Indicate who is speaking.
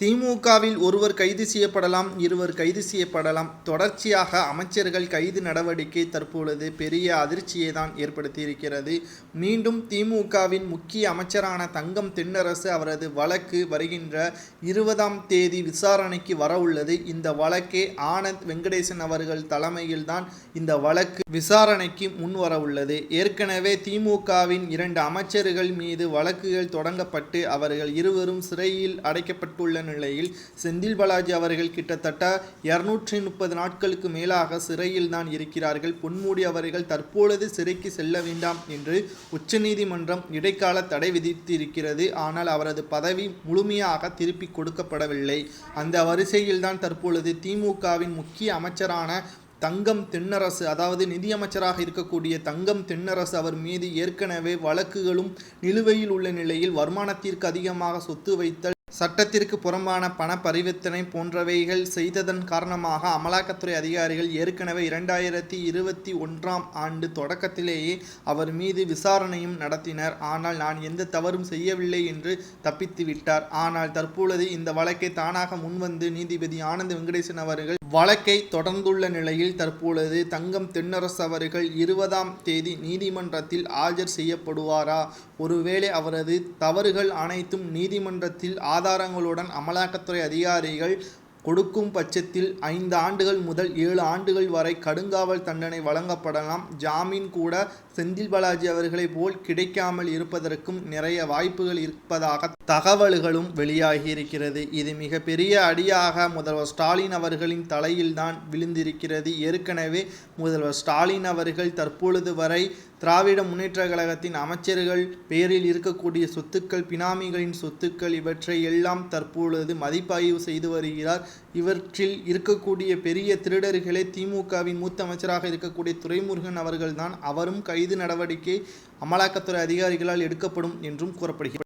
Speaker 1: திமுகவில் ஒருவர் கைது செய்யப்படலாம் இருவர் கைது செய்யப்படலாம். தொடர்ச்சியாக அமைச்சர்கள் கைது நடவடிக்கை தற்பொழுது பெரிய அதிர்ச்சியை தான் ஏற்படுத்தியிருக்கிறது. மீண்டும் திமுகவின் முக்கிய அமைச்சரான தங்கம் தென்னரசு அவரது வழக்கு வருகின்ற இருபதாம் தேதி விசாரணைக்கு வரவுள்ளது. இந்த வழக்கே ஆனந்த் வெங்கடேசன் அவர்கள் தலைமையில் தான் இந்த வழக்கு விசாரணைக்கு முன் ஏற்கனவே திமுகவின் இரண்டு அமைச்சர்கள் மீது வழக்குகள் தொடங்கப்பட்டு அவர்கள் இருவரும் சிறையில் அடைக்கப்பட்டுள்ள நிலையில் செந்தில் பாலாஜி அவர்கள் கிட்டத்தட்ட இருநூற்றி முப்பது நாட்களுக்கு மேலாக சிறையில் தான் இருக்கிறார்கள். பொன்மூடி அவர்கள் தற்பொழுது சிறைக்கு செல்ல வேண்டாம் என்று உச்சநீதிமன்றம் இடைக்கால தடை விதித்திருக்கிறது. ஆனால் அவரது பதவி முழுமையாக திருப்பி கொடுக்கப்படவில்லை. அந்த வரிசையில்தான் தற்பொழுது திமுகவின் முக்கிய அமைச்சரான தங்கம் தென்னரசு அதாவது நிதியமைச்சராக இருக்கக்கூடிய தங்கம் தென்னரசு அவர் மீது ஏற்கனவே வழக்குகளும் நிலுவையில் உள்ள நிலையில் வருமானத்திற்கு அதிகமாக சொத்து வைத்தல் சட்டத்திற்கு புறம்பான பண பரிவர்த்தனை போன்றவைகள் செய்ததன் காரணமாக அமலாக்கத்துறை அதிகாரிகள் ஏற்கனவே இரண்டாயிரத்தி இருபத்தி ஒன்றாம் ஆண்டு தொடக்கத்திலேயே அவர் மீது விசாரணையும் நடத்தினர். ஆனால் நான் எந்த தவறும் செய்யவில்லை என்று தப்பித்து விட்டார் ஆனால் தற்பொழுது இந்த வழக்கை தானாக முன்வந்து நீதிபதி ஆனந்த் வெங்கடேசன் அவர்கள் வழக்கை தொடர்ந்துள்ள நிலையில் தற்பொழுது தங்கம் தென்னரசு அவர்கள் இருபதாம் தேதி நீதிமன்றத்தில் ஆஜர் செய்யப்படுவாரா? ஒருவேளை அவரது தவறுகள் அனைத்தும் நீதிமன்றத்தில் ஆதாரங்களுடன் அமலாக்கத்துறை அதிகாரிகள் கொடுக்கும் பட்சத்தில் ஐந்து ஆண்டுகள் முதல் ஏழு ஆண்டுகள் வரை கடுங்காவல் தண்டனை வழங்கப்படலாம். ஜாமீன் கூட செந்தில் பாலாஜி அவர்களைப் போல் கிடைக்காமல் இருப்பதற்கும் நிறைய வாய்ப்புகள் இருப்பதாக தகவல்களும் வெளியாகி இருக்கிறது. இது மிகப்பெரிய அடியாக முதல்வர் ஸ்டாலின் அவர்களின் தலையில்தான் விழுந்திருக்கிறது. ஏற்கனவே முதல்வர் ஸ்டாலின் அவர்கள் தற்பொழுது வரை திராவிட முன்னேற்ற கழகத்தின் அமைச்சர்கள் பெயரில் இருக்கக்கூடிய சொத்துக்கள் பினாமிகளின் சொத்துக்கள் இவற்றை எல்லாம் தற்பொழுது மதிப்பாய்வு செய்து வருகிறார். இவற்றில் இருக்கக்கூடிய பெரிய திருடர்களே திமுகவின் மூத்த அமைச்சராக இருக்கக்கூடிய துரைமுருகன் அவர்கள்தான் அவரும் கைது நடவடிக்கை அமலாக்கத்துறை அதிகாரிகளால் எடுக்கப்படும் என்றும் கூறப்படுகிறது.